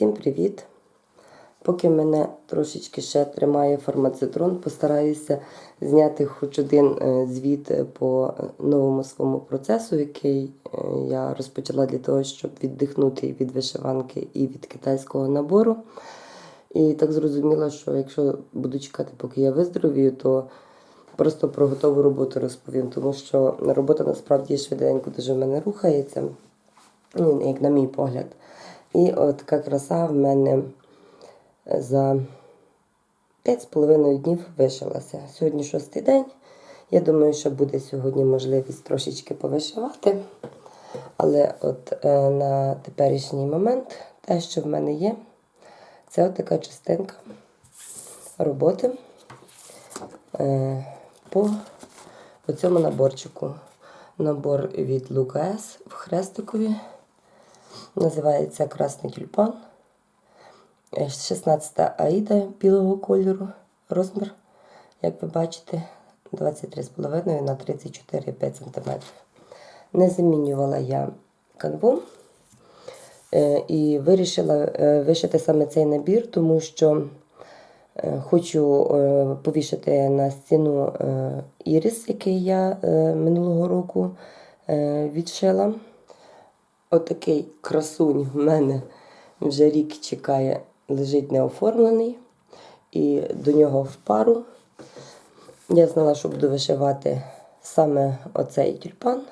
Всім привіт! Поки мене трошечки ще тримає фармацитрон, постараюся зняти хоч один е, звіт е, по новому своєму процесу, який е, я розпочала для того, щоб віддихнути від вишиванки і від китайського набору. І так зрозуміла, що якщо буду чекати, поки я виздоровію, то просто про готову роботу розповім, тому що робота насправді швиденько дуже в мене рухається, ну, як на мій погляд. І от така краса в мене за 5,5 днів вишилася. Сьогодні шостий день. Я думаю, що буде сьогодні можливість трошечки повишивати. Але от е, на теперішній момент те, що в мене є, це от така частинка роботи е, по цьому наборчику. Набор від Лукас в хрестикові. Називається Красний тюльпан. Е, 16 аїда білого кольору. Розмір, як ви бачите, 23,5 на 34,5 см. Не замінювала я канву. Е, І вирішила е, вишити саме цей набір, тому що е, хочу повішати на стіну ірис, який я минулого року відшила. Отакий красунь в мене вже рік чекає, лежить неоформлений. І до нього в пару. Я знала, що буду вишивати саме оцей тюльпан.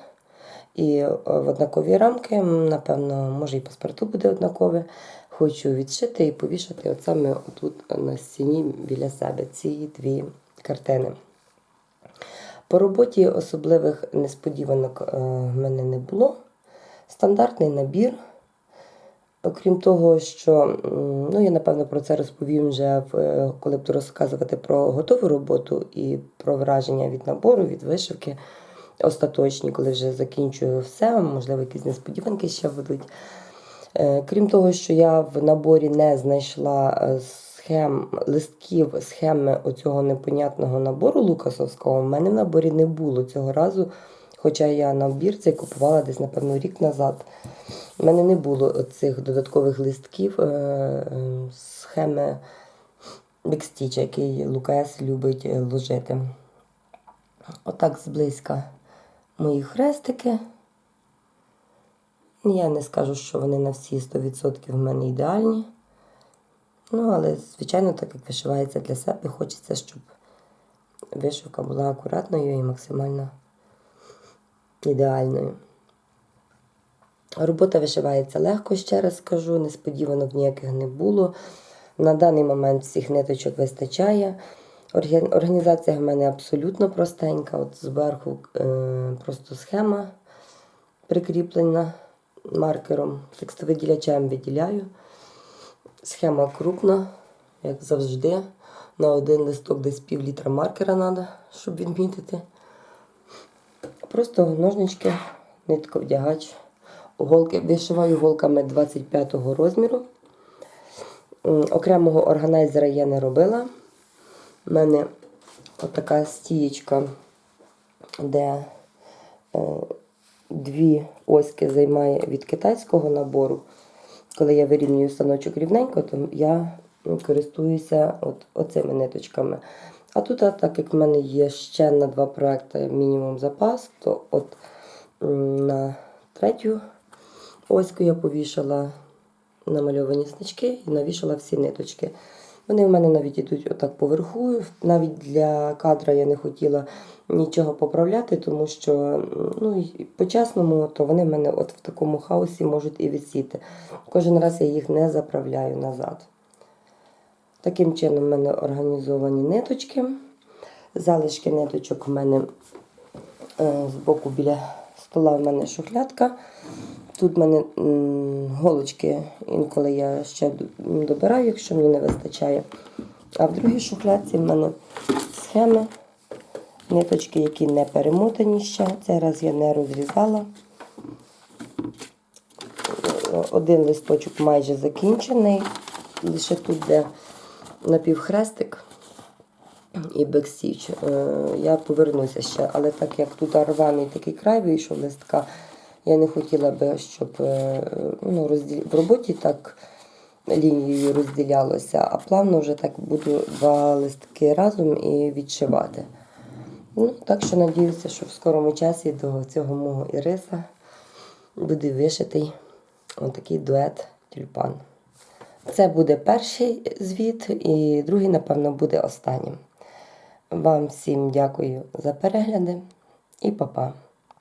І е, в однакові рамки, напевно, може і паспорту буде однакове. Хочу відшити і повішати от саме тут на стіні біля себе ці дві картини. По роботі особливих несподіванок е, в мене не було. Стандартний набір. Окрім того, що ну, я напевно про це розповім вже, е, коли буду розказувати про готову роботу і про враження від набору, від вишивки остаточні, коли вже закінчую все, можливо, якісь несподіванки ще будуть. Е, Крім того, що я в наборі не знайшла е, схем, листків, схеми оцього непонятного набору Лукасовського, в мене в наборі не було цього разу. Хоча я набір цей купувала десь, напевно, рік назад. У мене не було цих додаткових листків, е, е, схеми бікстіч, який Лукас любить е, ложити. Отак зблизька мої хрестики. Я не скажу, що вони на всі 100% в мене ідеальні. Ну, але, звичайно, так як вишивається для себе, хочеться, щоб вишивка була акуратною і максимально ідеальною. Робота вишивається легко, ще раз скажу, несподіванок ніяких не було. На даний момент всіх ниточок вистачає. Організація в мене абсолютно простенька. От зверху е, просто схема прикріплена маркером, текстовиділячем виділяю. Схема крупна, як завжди. На один листок десь пів літра маркера треба, щоб відмітити. Просто ножнички, нитковдягач. Голки вишиваю голками 25 розміру. Окремого органайзера я не робила. У мене отака стієчка, де е, дві оськи займає від китайського набору. Коли я вирівнюю станочок рівненько, то я ну, користуюся от, оцими ниточками. А тут, так як в мене є ще на два проекти мінімум запас, то от на третю оську я повішала намальовані значки і навішала всі ниточки. Вони в мене навіть ідуть отак поверху. Навіть для кадра я не хотіла нічого поправляти, тому що ну, по-чесному, то вони в мене от в такому хаосі можуть і висіти. Кожен раз я їх не заправляю назад. Таким чином в мене організовані ниточки. Залишки ниточок в мене е, з боку біля стола в мене шухлядка. Тут в мене голочки, інколи я ще добираю, якщо мені не вистачає. А в другій шухлядці в мене схеми, ниточки, які не перемотані ще. Цей раз я не розрізала. Один листочок майже закінчений. Лише тут, де напівхрестик і бекстіч. Е, Я повернуся ще, але так як тут рваний такий край вийшов листка, я не хотіла би, щоб е, ну, розділ... в роботі так лінією розділялося, а плавно вже так буду два листки разом і відшивати. Ну, так що надіюся, що в скорому часі до цього мого іриса буде вишитий отакий дует тюльпан. Це буде перший звіт, і другий, напевно, буде останнім. Вам всім дякую за перегляди і па-па.